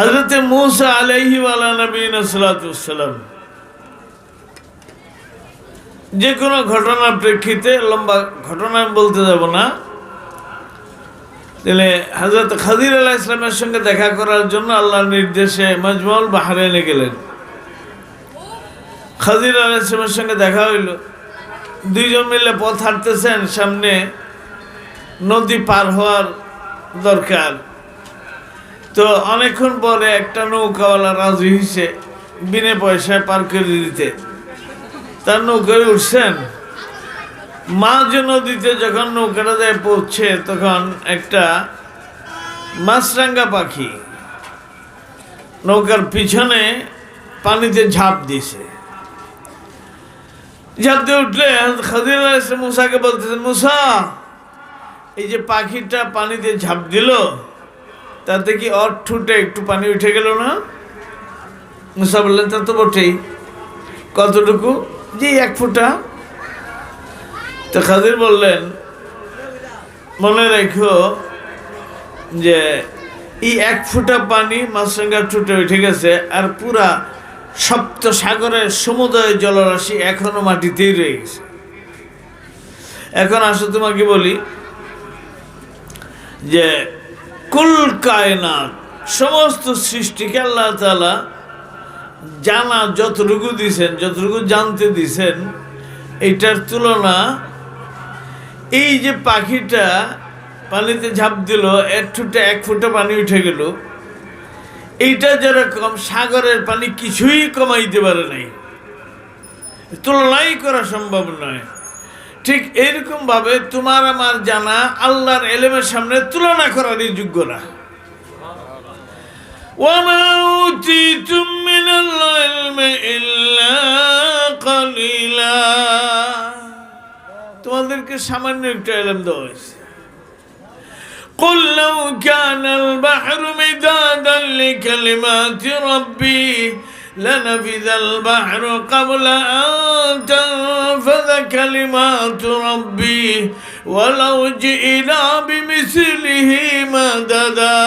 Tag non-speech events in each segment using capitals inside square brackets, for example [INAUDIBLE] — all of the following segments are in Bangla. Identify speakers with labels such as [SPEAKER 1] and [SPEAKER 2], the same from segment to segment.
[SPEAKER 1] হজরত মুসা ওয়ালা নবীন সালাতাম যে কোনো ঘটনার প্রেক্ষিতে, লম্বা ঘটনা আমি বলতে যাব না। তাহলে হজরত খাদির আলাহ ইসলামের সঙ্গে দেখা করার জন্য আল্লাহর নির্দেশে মজমল বাহারেনে গেলেন। খাদির আলাহ ইসলামের সঙ্গে দেখা হইল। দুইজন মিলে পথ হাঁটতেছেন, সামনে নদী পার হওয়ার দরকার। তো অনেকক্ষণ পরে একটা নৌকাওয়ালা রাজি হয়েছে বিনে পয়সায় পার করে দিতে। তার নৌকায় উঠছেন। মাঝ নদীতে যখন নৌকাটা যায় পড়ছে, তখন একটা মাছরাঙ্গা পাখি নৌকার পিছনে পানিতে ঝাঁপ দিছে। ঝাঁপ দিয়ে উঠলে খাদির মুসাকে বলতেছেন মুসা, এই যে পাখিটা পানিতে ঝাঁপ দিল তাতে কি অর ঠুটে একটু পানি উঠে গেল না? মুসা বললেন, তা তো বটেই। কতটুকু? যে এক ফুটা। তো খাদির বললেন, মনে রেখো যে এই এক ফুটা পানি মাছরাঙ্গার ঠুটে উঠে গেছে, আর পুরা সপ্ত সাগরের সমুদয় জলরাশি এখনও মাটিতেই রয়ে গেছে। এখন আসো তোমাকে বলি যে কুল কায়নাত, সমস্ত সৃষ্টিকে আল্লাহ তালা জানা যতটুকু দিছেন, যতটুকু জানতে দিছেন এইটার তুলনা এই যে পাখিটা পানিতে ঝাঁপ দিল, এক ফুটে এক ফুটে পানি উঠে গেল, এইটা যেরকম সাগরের পানি কিছুই কমাইতে পারে নাই, তুলনাই করা সম্ভব নয়। ঠিক এরকম ভাবে তোমার আমার জানা আল্লাহর এলেমের সামনে তুলনা করারই যোগ্য না وما أوتيتم من العلم إلا قليلا তোমাদেরকে সামান্য একটু এলেম দেওয়া হয়েছে قل لو كان البحر مدادا لكلمات ربي لنفذ البحر قبل أن تنفذ كلمات ربي ولو جئنا بمثله مددا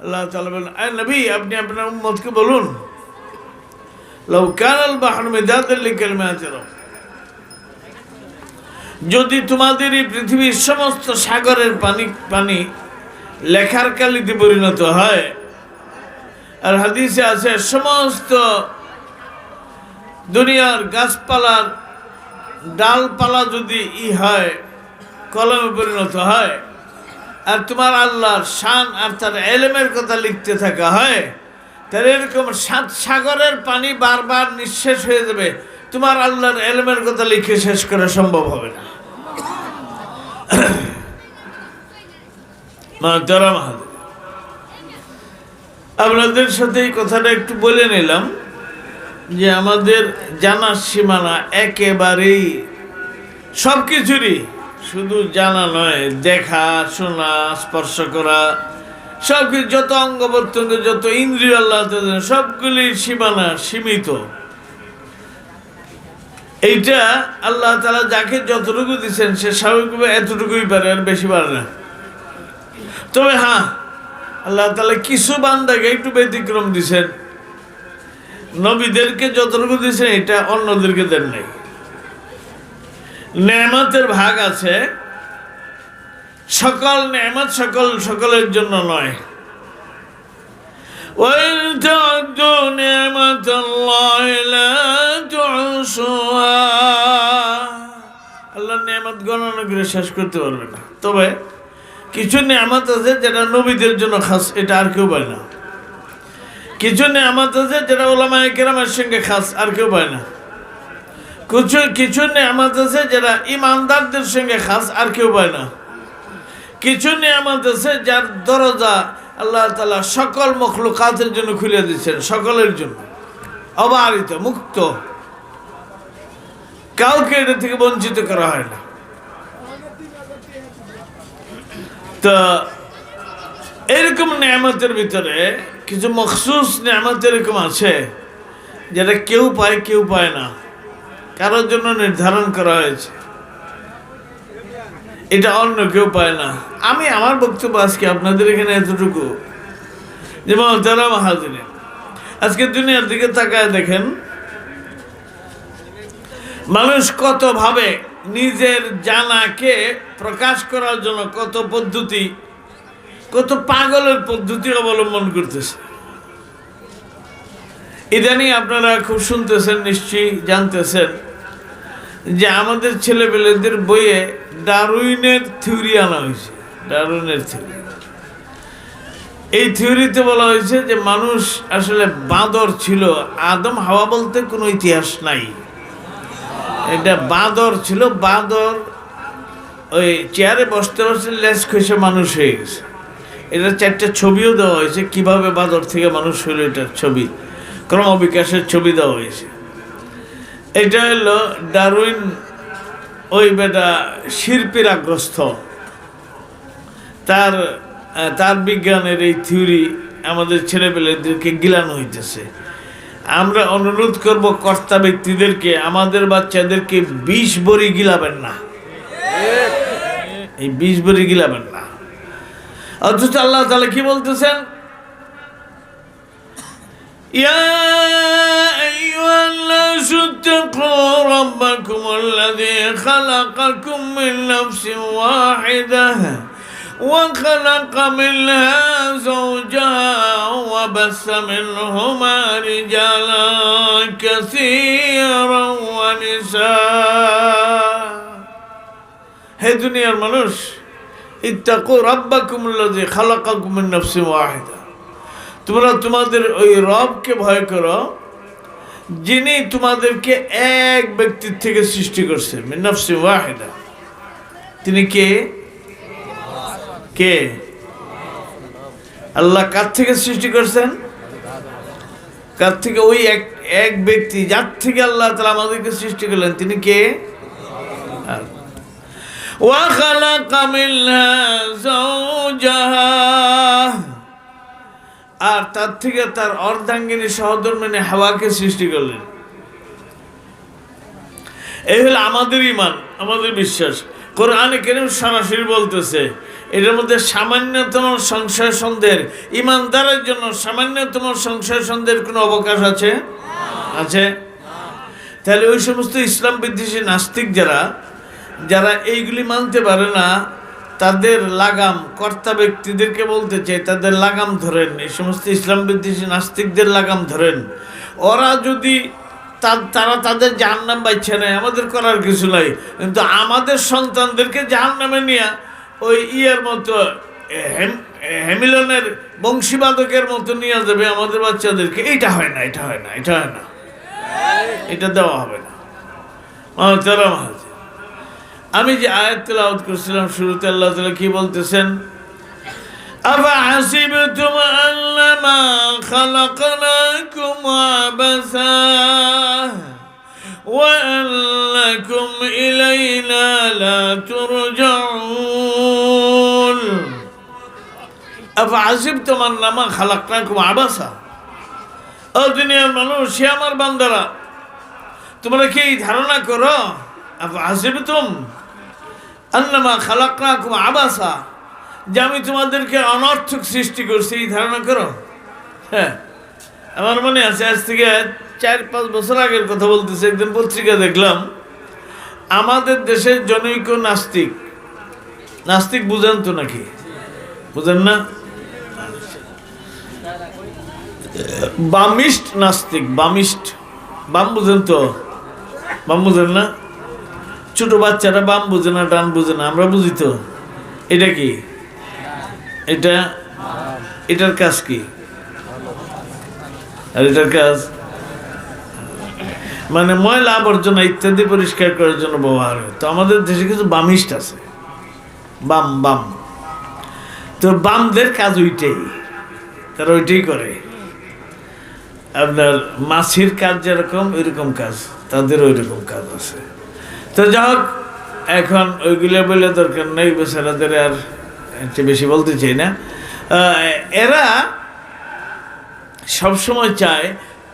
[SPEAKER 1] আল্লাহ তাআলা বলেন আয় নবী আপনি আপনার উম্মতকে বলুন লাউ কানাল বাহর মিদাদাল লিকালিমাতি রাব্বি যদি তোমাদের এই পৃথিবীর সমস্ত সাগরের পানি পানি লেখার কালিতে পরিণত হয় আর হাদিসে আছে সমস্ত দুনিয়ার গাছপালার ডালপালা যদি ই হয়, কলমে পরিণত হয়, আর তোমার আল্লাহর শান আর তার এলেমের কথা লিখতে থাকা হয়, তাহলে এরকম সাত সাগরের পানি বারবার নিঃশেষ হয়ে যাবে। তোমার আল্লাহর এলেমের কথা লিখে শেষ করা সম্ভব হবে না। [COUGHS] আপনাদের সাথে এই কথাটা একটু বলে নিলাম। যে আমাদের জানার সীমানা একেবারেই সব কিছুরই শুধু জানা নয়, দেখা, শোনা, স্পর্শ করা সব কিছু যত অঙ্গ প্রত্যঙ্গ, যত ইন্দ্রিয় আল্লাহ তাদের সবগুলির সীমানা সীমিত। এইটা আল্লাহ তালা যাকে যতটুকু দিচ্ছেন সে স্বাভাবিকভাবে এতটুকুই পারে, আর বেশি পারে না। তবে হ্যাঁ আল্লাহ তালা কিছু বান্দাকে একটু ব্যতিক্রম দিছেন নবীদেরকে যতটুকু দিছেন এটা অন্যদেরকে দেন নাই নেয়ামতের ভাগ আছে সকল নেয়ামত সকল সকলের জন্য নয় وإن تعدوا نعمة الله لا تحصوها আল্লাহ নিয়ামত গণনা করে শেষ করতে পারবে না তবে কিছু নিয়ামত আছে যেটা নবীদের জন্য খাস এটা আর কেউ পায় না কিছু নিয়ামত আছে যেটা ওলামায় কেরামের সঙ্গে খাস, আর কেউ পায় না। কিছু কিছু নিয়ামত আছে যেটা ইমানদারদের সঙ্গে খাস, আর কেউ পায় না। কিছু নিয়ামত আছে যার দরজা আল্লাহ তালা সকল মখলুকাতের জন্য খুলে দিচ্ছেন সকলের জন্য। অবারিত, মুক্ত। কাউকে এটা থেকে বঞ্চিত করা হয় না। তো, এরকম নিয়ামতের ভিতরে কিছু মখসুস নিয়ামত এরকম আছে, যেটা কেউ পায় কেউ পায় না। কারোর জন্য নির্ধারণ করা হয়েছে। এটা অন্য কেউ পায় না। আমি আমার বক্তব্য আজকে আপনাদের এখানে এতটুকু। যে মহতারা মাহাজিনে আজকে দুনিয়ার দিকে তাকায় দেখেন, মানুষ কতভাবে নিজের জানাকে প্রকাশ করার জন্য কত পদ্ধতি কত পাগলের পদ্ধতি অবলম্বন করতেছে। ইদানিং আপনারা খুব শুনতেছেন, নিশ্চয়ই জানতেছেন, যে আমাদের ছেলেপেলেদের বইয়ে ডারুইনের থিওরি আনা হয়েছে। ডারুইনের থিওরি। এই থিওরিতে বলা হয়েছে যে মানুষ আসলে বাঁদর ছিল। আদম হাওয়া বলতে কোনো ইতিহাস নাই। এটা বাঁদর ছিল। বাঁদর ওই চেয়ারে বসতে বসতে লেস খসে মানুষ হয়ে গেছে। এটা চারটে ছবিও দেওয়া হয়েছে। কীভাবে বাঁদর থেকে মানুষ হইল এটার ছবি? ক্রমবিকাশের ছবি দেওয়া হয়েছে। এটা হলো ডারউইন ওই বেটা শিল্পীর আগ্রস্ত তার তার বিজ্ঞানের এই থিওরি আমাদের ছেলেপেলেদেরকে গিলানো হইতেছে। আমরা অনুরোধ করব কর্তা ব্যক্তিদেরকে, আমাদের বাচ্চাদেরকে বিষ বড়ি গিলাবেন না। এই বিষ বড়ি গিলাবেন না। অথচ আল্লাহ তাহলে কি বলতেছেন يا أيها الناس اتقوا ربكم الذي خلقكم من نفس واحدة وخلق منها زوجها وبث منهما رجالا كثيرا ونساء হে দুনিয়ার মানুষ ইত্তাকু রাব্বাকুম আল্লাযী খালাকাকুম মিন নাফসিন ওয়াহিদা। তোমরা তোমাদের ওই রবকে ভয় করো, যিনি তোমাদেরকে এক ব্যক্তির থেকে সৃষ্টি করছে, মিন নাফসিন ওয়াহিদা। তিনি কে? কে? আল্লাহ কার থেকে সৃষ্টি করছেন? কার থেকে? ওই এক এক ব্যক্তি, যার থেকে আল্লাহ তালা আমাদেরকে সৃষ্টি করলেন। তিনি কে? وخلق منها زوجها আর তার থেকে তার অর্ধাঙ্গিনী সহধর্মিনী হাওয়াকে সৃষ্টি করলেন এই হলো আমাদের ইমান আমাদের বিশ্বাস কোরআনে কেন সরাসরি বলতেছে এটার মধ্যে সামান্যতম সংশয় সন্দেহের ইমানদারের জন্য সামান্যতম সংশয় সন্দেহের কোনো অবকাশ আছে আছে তাহলে ওই সমস্ত ইসলাম বিদ্বেষী নাস্তিক যারা যারা এইগুলি মানতে পারে না, তাদের লাগাম, কর্তা ব্যক্তিদেরকে বলতে চাই, তাদের লাগাম ধরেন। এই সমস্ত ইসলাম বিদ্বেষী নাস্তিকদের লাগাম ধরেন। ওরা যদি তারা তাদের জাহান নাম পাইছে না আমাদের করার কিছু নাই। কিন্তু আমাদের সন্তানদেরকে জাহান নামে নিয়ে ওই ইয়ের মতো হেমিলনের বংশীবাদকের মতো নিয়ে যাবে আমাদের বাচ্চাদেরকে। এটা হয় না, এটা হয় না, এটা হয় না। এটা দেওয়া হবে না। মাহাজ আমি যে আয়াত তেলাওয়াত করছিলাম শুরুতে আল্লাহ তাআলা কি বলতেছেন أفحسبتم أنما خلقناكم عبثا وأنكم إلينا لا ترجعون أفحسبتم أنما خلقناكم عبثا ও দুনিয়ার মানুষ সে আমার বান্দারা তোমরা কি এই ধারণা করো আসিবতুম আন্নামা খালাকাকুম আবাসা। যে আমি তোমাদেরকে অনর্থক সৃষ্টি করছি, এই ধারণা করো। হ্যাঁ আমার মনে আছে, আজ থেকে চার পাঁচ বছর আগের কথা বলতেছে, একদিন পত্রিকা দেখলাম। আমাদের দেশের জনৈক নাস্তিক। নাস্তিক বুঝেন তো নাকি? বুঝেন না? বামিস্ট নাস্তিক বামিস্ট বাম বুঝেন তো? বাম বুঝেন না? ছোট বাচ্চারা বাম বুঝে না, ডান বুঝে না, আমরা বুঝি তো। এটা কি? এটা, এটার কাজ কি? আর এটার কাজ? মানে ময়লা আবর্জনা ইত্যাদি পরিষ্কার করার জন্য ব্যবহার হয়। তো আমাদের দেশে কিছু বামিস্ট আছে। বাম বাম। তো বামদের কাজ ওইটাই। তারা ওইটাই করে। আপনার মাছির কাজ যেরকম, ওইরকম কাজ। তাদের ওইরকম কাজ আছে। তো যাই হোক এখন ওইগুলো বলে দরকার নেই, বেচারাদের আর একটু বেশি বলতে চাই না। এরা সবসময় চায়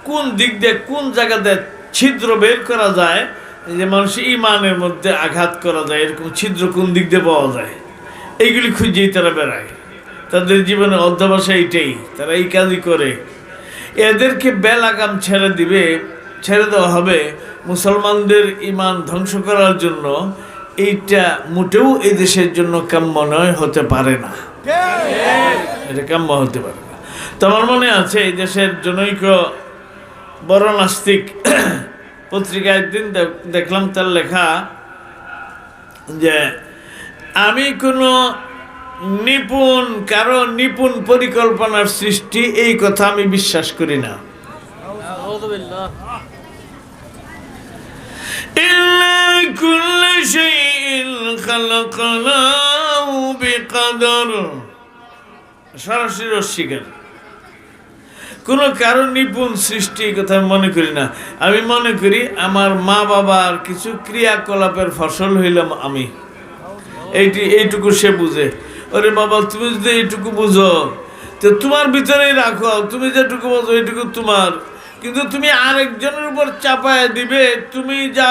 [SPEAKER 1] কোন দিক দিয়ে, কোন জায়গাতে ছিদ্র বের করা যায় যে মানুষ ইমানের মধ্যে আঘাত করা যায়, এরকম ছিদ্র কোন দিক দিয়ে পাওয়া যায়? এইগুলি খুঁজেই তারা বেড়ায়। তাদের জীবনে অধ্যাবসা এইটাই তারা এই কাজই করে। এদেরকে বেলাগাম ছেড়ে দিবে ছেড়ে দেওয়া হবে। মুসলমানদের ইমান ধ্বংস করার জন্য এইটা মোটেও এই দেশের জন্য কাম্য নয়, হতে পারে না। এটা কাম্য হতে পারে না। তো আমার মনে আছে, এই দেশের জনৈক বড় নাস্তিক পত্রিকা একদিন দেখলাম তার লেখা যে, আমি কোনো নিপুণ, কারও নিপুণ পরিকল্পনার সৃষ্টি, এই কথা আমি বিশ্বাস করি না। إلا كل شيء خلقناه بقدر সরাসরি অস্বীকার কোনো কারো নিপুণ সৃষ্টি এই কথা আমি মনে করি না আমি মনে করি আমার মা বাবার কিছু ক্রিয়াকলাপের ফসল হইলাম আমি এইটি এইটুকু সে বুঝে ওরে বাবা তুমি যদি এইটুকু বুঝো তো তোমার ভিতরেই রাখো তুমি যেটুকু বোঝো এইটুকু তোমার কিন্তু তুমি আরেকজনের উপর চাপায় দিবে তুমি যা